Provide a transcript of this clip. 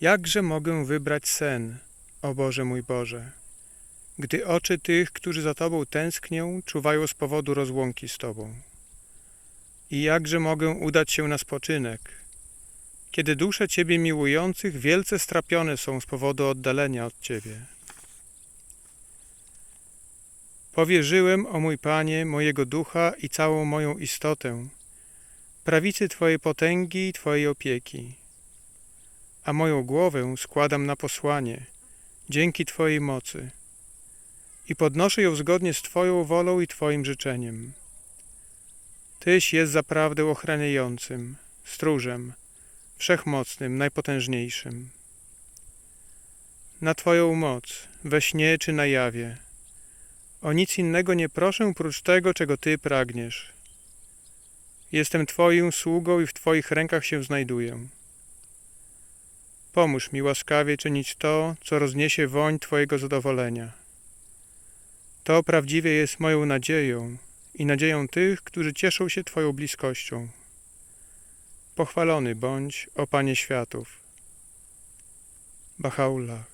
Jakże mogę wybrać sen, o Boże mój Boże, gdy oczy tych, którzy za Tobą tęsknią, czuwają z powodu rozłąki z Tobą? I jakże mogę udać się na spoczynek, kiedy dusze Ciebie miłujących wielce strapione są z powodu oddalenia od Ciebie? Powierzyłem, o mój Panie, mojego ducha i całą moją istotę, prawicy Twojej potęgi i Twojej opieki, a moją głowę składam na posłanie, dzięki Twojej mocy, i podnoszę ją zgodnie z Twoją wolą i Twoim życzeniem. Tyś jest zaprawdę ochraniającym, stróżem, wszechmocnym, najpotężniejszym. Na Twoją moc, we śnie czy na jawie, o nic innego nie proszę prócz tego, czego Ty pragniesz. Jestem Twoim sługą i w Twoich rękach się znajduję. Pomóż mi łaskawie czynić to, co rozniesie woń Twojego zadowolenia. To prawdziwie jest moją nadzieją i nadzieją tych, którzy cieszą się Twoją bliskością. Pochwalony bądź, o Panie światów. Bahaullah